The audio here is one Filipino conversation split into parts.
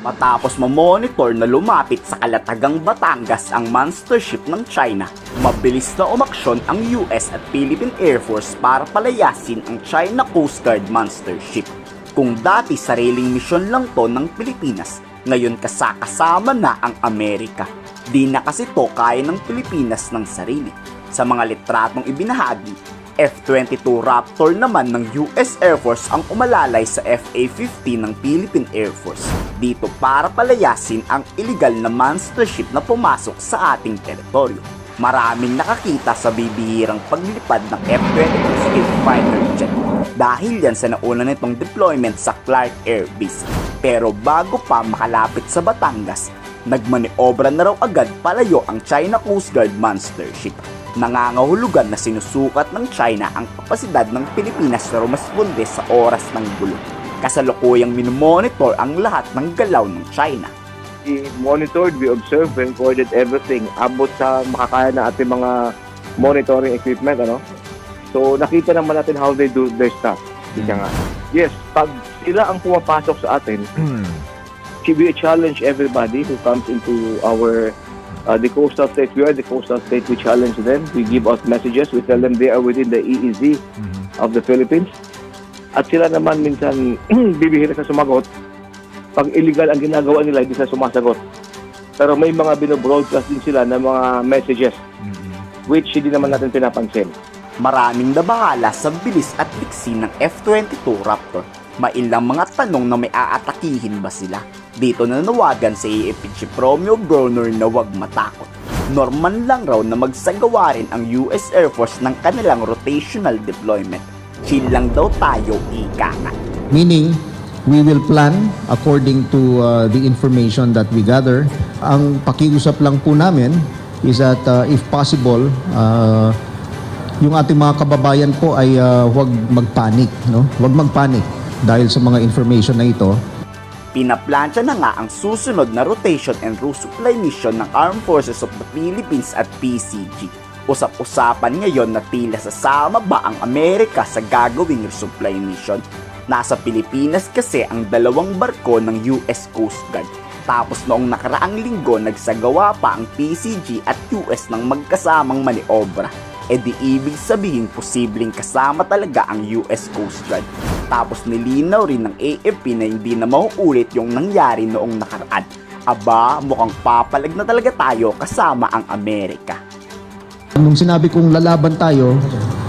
Matapos mamonitor na lumapit sa kalatagang Batangas ang monster ship ng China, mabilis na umaksyon ang US at Philippine Air Force para palayasin ang China Coast Guard monster ship. Kung dati sariling misyon lang to ng Pilipinas, ngayon kasakasama na ang Amerika. Di na kasi to kaya ng Pilipinas ng sarili. Sa mga litratong ibinahagi, F-22 Raptor naman ng US Air Force ang umalalay sa FA-50 ng Philippine Air Force. Dito para palayasin ang illegal na monster ship na pumasok sa ating teritoryo. Maraming nakakita sa bibihirang paglipad ng F-22 Strike Fighter Jet dahil yan sa nauna nitong deployment sa Clark Air Base. Pero bago pa makalapit sa Batangas, nagmaniobra na raw agad palayo ang China Coast Guard monster ship nangangahulugan na sinusukat ng China ang kapasidad ng Pilipinas na rumasponde sa oras ng gulo. Kasalukuyang minomonitor ang lahat ng galaw ng China. we monitored, we observed, we recorded everything abot sa makakaya na ating mga monitoring equipment, ano? So, nakita naman natin how they do their stuff. Ika nga. Yes, pag sila ang pumapasok sa atin, we challenge everybody who comes into our uh, the coastal state. We are the coastal state. We challenge them. We give out messages. We tell them they are within the EEZ of the Philippines. At sila naman minsan bibihira sa sumagot. Pag illegal ang ginagawa nila, hindi sila sumasagot. Pero may mga binobroadcast din sila ng mga messages which hindi naman natin pinapansin. Maraming nabahala sa bilis at liksi ng F-22 Raptor. Mailang mga tanong na may aatakihin ba sila. Dito na nawagan sa AFP Chief Romeo Browner na huwag matakot. Normal lang raw na magsagawa rin ang US Air Force ng kanilang rotational deployment. Chill lang daw tayo, ika nga. Meaning, we will plan according to uh, the information that we gather. Ang pakiusap lang po namin is that uh, if possible, uh, yung ating mga kababayan po ay uh, huwag magpanik, no? Huwag magpanik dahil sa mga information na ito. Pinaplansya na nga ang susunod na rotation and resupply mission ng Armed Forces of the Philippines at PCG. Usap-usapan ngayon na tila sasama ba ang Amerika sa gagawing resupply mission. Nasa Pilipinas kasi ang dalawang barko ng US Coast Guard. Tapos noong nakaraang linggo nagsagawa pa ang PCG at US ng magkasamang maniobra. E di ibig sabihin posibleng kasama talaga ang US Coast Guard. Tapos nilinaw rin ng AFP na hindi na mauulit yung nangyari noong nakaraan. Aba, mukhang papalag na talaga tayo kasama ang Amerika. Nung sinabi kong lalaban tayo,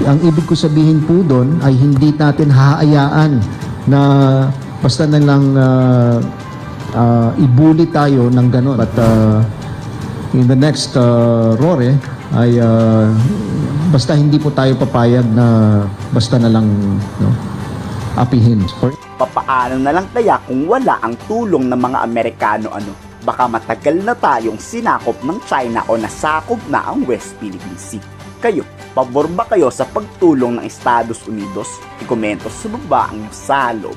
ang ibig ko sabihin po doon ay hindi natin haayaan na basta na lang uh, uh, ibuli tayo ng ganon. But uh, in the next uh, Rore ay uh, basta hindi po tayo papayag na basta na lang no, apihin. Papaano na lang kaya kung wala ang tulong ng mga Amerikano ano? Baka matagal na tayong sinakop ng China o nasakop na ang West Philippine Sea. Kayo, pabor ba kayo sa pagtulong ng Estados Unidos? I-komento sa baba ang salob.